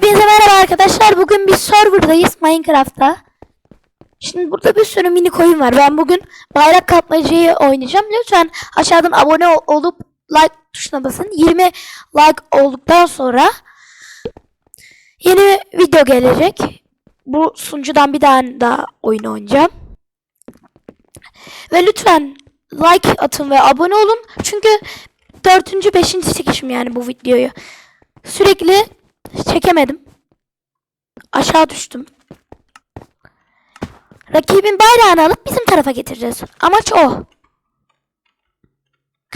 Hepinize merhaba arkadaşlar. Bugün bir serverdayız Minecraft'ta. Şimdi burada bir sürü mini coin var. Ben bugün bayrak kapmacayı oynayacağım. Lütfen aşağıdan abone ol- olup like tuşuna basın. 20 like olduktan sonra yeni video gelecek. Bu sunucudan bir tane daha oyun oynayacağım. Ve lütfen like atın ve abone olun. Çünkü 4. 5. çekişim yani bu videoyu. Sürekli çekemedim. Aşağı düştüm. Rakibin bayrağını alıp bizim tarafa getireceğiz. Amaç o.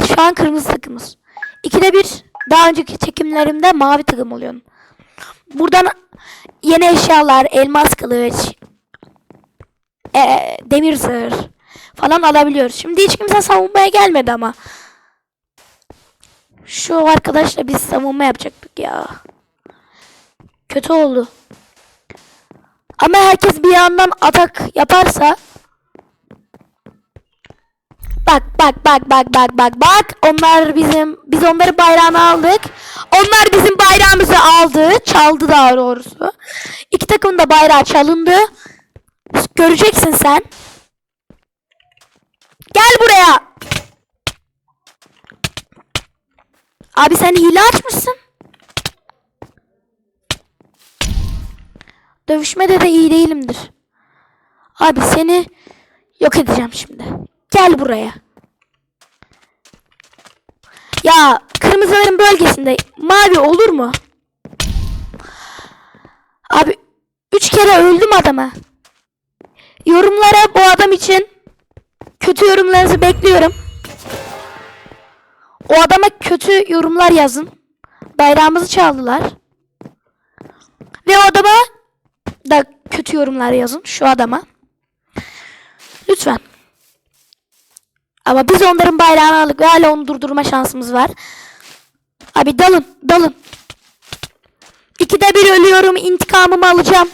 Şu an kırmızı takımız. İkide bir daha önceki çekimlerimde mavi takım oluyorum. Buradan yeni eşyalar, elmas kılıç, eee, demir zırh falan alabiliyoruz. Şimdi hiç kimse savunmaya gelmedi ama. Şu arkadaşla biz savunma yapacaktık ya. Kötü oldu. Ama herkes bir yandan atak yaparsa Bak bak bak bak bak bak bak onlar bizim biz onları bayrağına aldık. Onlar bizim bayrağımızı aldı, çaldı daha doğrusu. İki takımın da bayrağı çalındı. Göreceksin sen. Gel buraya. Abi sen hile açmışsın. Dövüşmede de iyi değilimdir. Abi seni yok edeceğim şimdi. Gel buraya. Ya kırmızıların bölgesinde mavi olur mu? Abi üç kere öldüm adama. Yorumlara bu adam için kötü yorumlarınızı bekliyorum. O adama kötü yorumlar yazın. Bayrağımızı çaldılar. Ve o adama da kötü yorumlar yazın şu adama. Lütfen. Ama biz onların bayrağını aldık ve hala onu durdurma şansımız var. Abi dalın, dalın. İkide bir ölüyorum, intikamımı alacağım.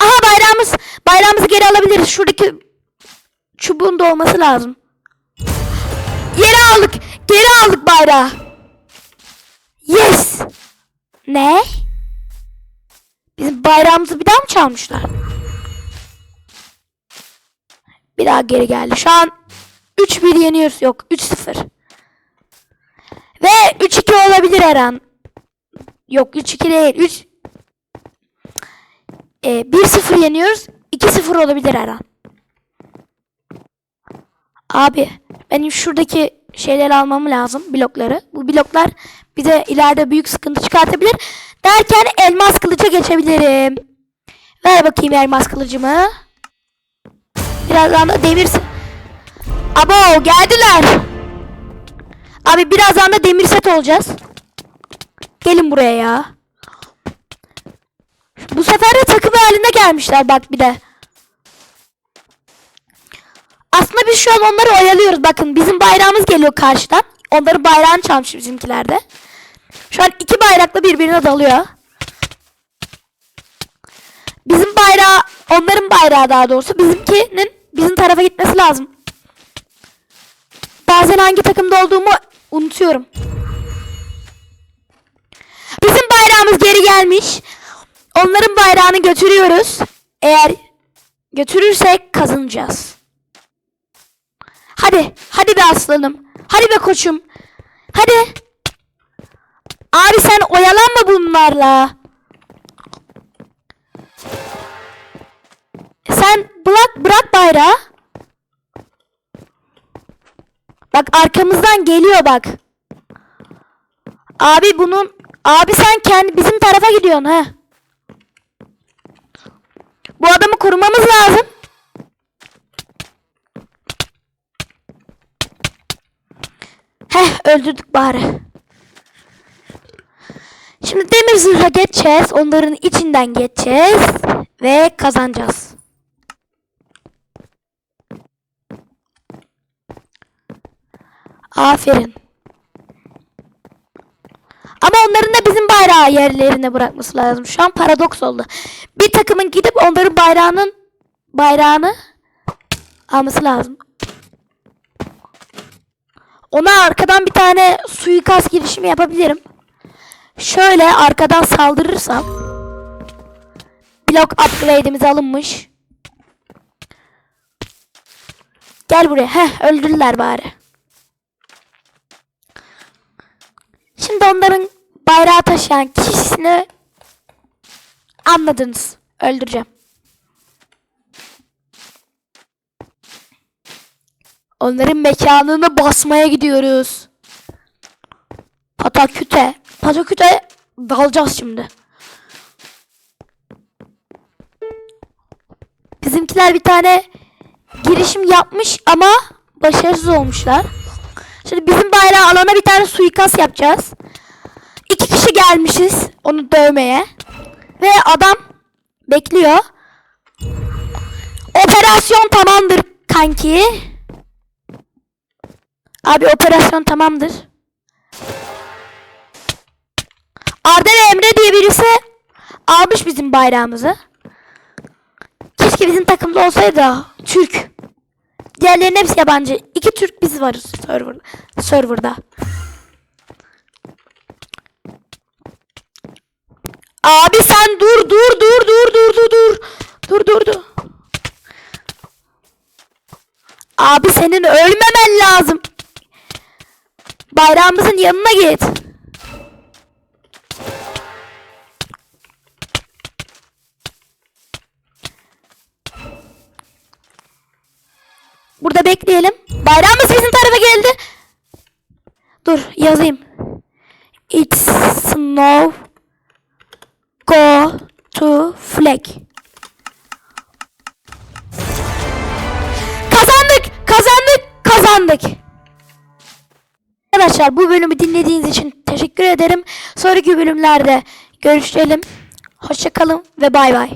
Aha bayrağımız, bayrağımızı geri alabiliriz. Şuradaki çubuğun da olması lazım. Geri aldık, geri aldık bayrağı. Yes. Ne? Bizim bayrağımızı bir daha mı çalmışlar? Bir daha geri geldi. Şu an 3-1 yeniyoruz. Yok 3-0. Ve 3-2 olabilir her an. Yok 3-2 değil. 3 e, 1-0 yeniyoruz. 2-0 olabilir her an. Abi benim şuradaki şeyleri almam lazım. Blokları. Bu bloklar bize ileride büyük sıkıntı çıkartabilir. Derken elmas kılıca geçebilirim. Ver bakayım elmas kılıcımı. Birazdan da demir... Abo geldiler. Abi birazdan da demir set olacağız. Gelin buraya ya. Bu sefer de takım halinde gelmişler bak bir de. Aslında biz şu an onları oyalıyoruz. Bakın bizim bayrağımız geliyor karşıdan. Onların bayrağını çalmış bizimkiler de. Şu an iki bayrakla birbirine dalıyor. Bizim bayrağı, onların bayrağı daha doğrusu bizimkinin bizim tarafa gitmesi lazım. Bazen hangi takımda olduğumu unutuyorum. Bizim bayrağımız geri gelmiş. Onların bayrağını götürüyoruz. Eğer götürürsek kazanacağız. Hadi, hadi be aslanım. Hadi be koçum. Hadi. Abi sen oyalanma bunlarla. Sen bırak bırak bayrağı. Bak arkamızdan geliyor bak. Abi bunun abi sen kendi bizim tarafa gidiyorsun ha. Bu adamı korumamız lazım. Heh öldürdük bari. Şimdi demir zırha geçeceğiz. Onların içinden geçeceğiz. Ve kazanacağız. Aferin. Ama onların da bizim bayrağı yerlerine bırakması lazım. Şu an paradoks oldu. Bir takımın gidip onların bayrağının bayrağını alması lazım. Ona arkadan bir tane suikast girişimi yapabilirim. Şöyle arkadan saldırırsam blok upgrade'imiz alınmış. Gel buraya. Heh öldürdüler bari. Şimdi onların bayrağı taşıyan kişisini anladınız. Öldüreceğim. Onların mekanını basmaya gidiyoruz. Pataküte. Pataküte dalacağız şimdi. Bizimkiler bir tane girişim yapmış ama başarısız olmuşlar. Şimdi bizim bayrağı alana bir tane suikast yapacağız. İki kişi gelmişiz onu dövmeye. Ve adam bekliyor. Operasyon tamamdır kanki. Abi operasyon tamamdır. Arda ve Emre diye birisi almış bizim bayrağımızı. Keşke bizim takımda olsaydı. Türk. Diğerlerinin hepsi yabancı. İki Türk biz varız server, serverda. Abi sen dur dur dur dur dur dur dur. Dur dur dur. Abi senin ölmemen lazım. Bayrağımızın yanına git. Burada bekleyelim. Bayrağımız bizim tarafa geldi. Dur yazayım. It's snow go to flag. Kazandık, kazandık, kazandık. Arkadaşlar bu bölümü dinlediğiniz için teşekkür ederim. Sonraki bölümlerde görüşelim. Hoşçakalın ve bay bay.